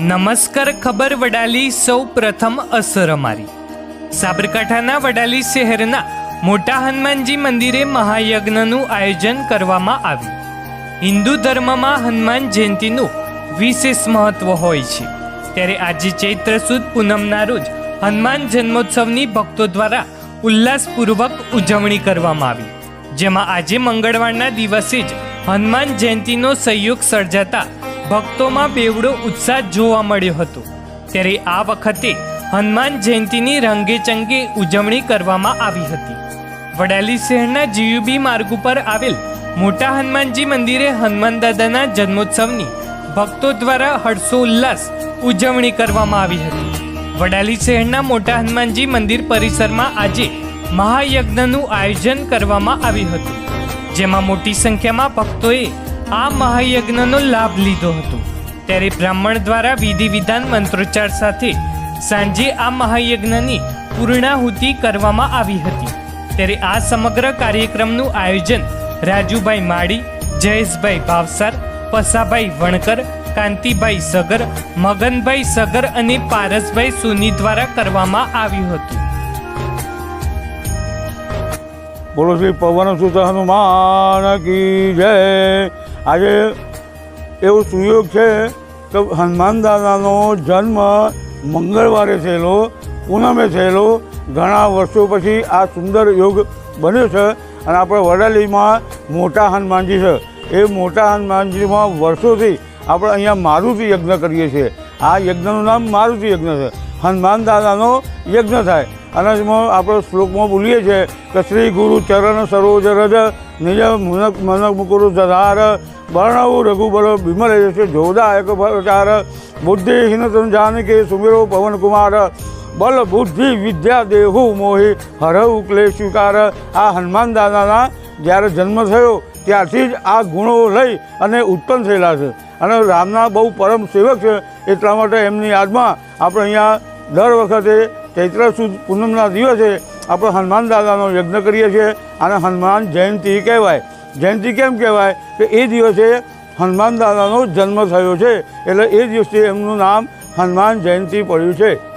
નમસ્કાર ખબર વડાલી સૌ પ્રથમ અસર અમારી. સાબરકાંઠાના વડાલી શહેરના મોટા હનુમાનજી મંદિરે મહાયજ્ઞનું આયોજન કરવામાં આવ્યું. હિન્દુ ધર્મમાં હનુમાન જયંતીનું વિશેષ મહત્વ હોય છે. ત્યારે આજે ચૈત્ર સુદ પૂનમના રોજ હનુમાન જન્મોત્સવની ભક્તો દ્વારા ઉલ્લાસપૂર્વક ઉજવણી કરવામાં આવી. જેમાં આજે મંગળવારના દિવસે જ હનુમાન જયંતીનો સહયોગ સર્જાતા ભક્તોમાં બેવડો ઉત્સાહ જોવા મળ્યો હતો. ત્યારે આ વખતે હનુમાન જયંતીની રંગેચંગે ઉજવણી કરવામાં આવી હતી. વડાલી શહેરના જીયુબી માર્ગ ઉપર આવેલ મોટા હનુમાનજી મંદિરે હનુમાન દાદાના જન્મોત્સવની ભક્તો દ્વારા હર્ષોલ્લાસ ઉજવણી કરવામાં આવી હતી. વડાલી શહેરના મોટા હનુમાનજી મંદિર પરિસરમાં આજે મહાયજ્ઞનું આયોજન કરવામાં આવ્યું હતું. જેમાં મોટી સંખ્યામાં ભક્તોએ આ મહાયજ્ઞનો લાભ લીધો હતો. ત્યારે બ્રાહ્મણ દ્વારા વિધિ વિધાન મંત્રોચ્ચાર સાથે સાંજે આ મહાયજ્ઞની પૂર્ણાહુતિ કરવામાં આવી હતી. ત્યારે આ સમગ્ર કાર્યક્રમનું આયોજન રાજુભાઈ માળી, જયેશભાઈ ભાવસાર, પસાભાઈ વણકર, કાંતિભાઈ સગર, મગનભાઈ સગર અને પારસભાઈ સોની દ્વારા કરવામાં આવ્યું હતું. બોલો શ્રી પવન સુત હનુમાન કી જય. આજે એવો સુયોગ છે કે હનુમાન દાદાનો જન્મ મંગળવારે થયેલો, પૂનમે થયેલો, ઘણા વર્ષો પછી આ સુંદર યોગ બન્યો છે અને આપણે વડાલીમાં મોટા હનુમાનજી છે. એ મોટા હનુમાનજીમાં વર્ષોથી આપણે અહીંયા મારુતિ યજ્ઞ કરીએ છીએ. આ યજ્ઞનું નામ મારુતિ યજ્ઞ છે. હનુમાન દાદાનો યજ્ઞ થાય. અને આપણે શ્લોકમાં બોલીએ છીએ કે શ્રી ગુરુ ચરણ સરોજ રજ નિજ મુનક મનક મુકુરુ ધધાર વર્ણવું રઘુબલ બિમલ છે જોદાયક ભરચાર બુદ્ધિહીન જાનકી સુમિરો પવન કુમાર બલ બુદ્ધિ વિદ્યા દેહુ મોહી હરહુ ક્લેશિકાર આ હનુમાન દાદાના જ્યારે જન્મ થયો ત્યારથી જ આ ગુણો લઈ અને ઉત્પન્ન થયેલા છે. અને રામના બહુ પરમ સેવક છે એટલા માટે એમની યાદમાં આપણે અહીંયા દર વખતે ચૈત્ર સુદ પૂનમના દિવસે આપણે હનુમાન દાદાનો યજ્ઞ કરીએ છીએ અને હનુમાન જયંતિ કહેવાય. જયંતિ કેમ કહેવાય? કે એ દિવસે હનુમાન દાદાનો જન્મ થયો છે. એટલે એ દિવસે એમનું નામ હનુમાન જયંતિ પડ્યું છે.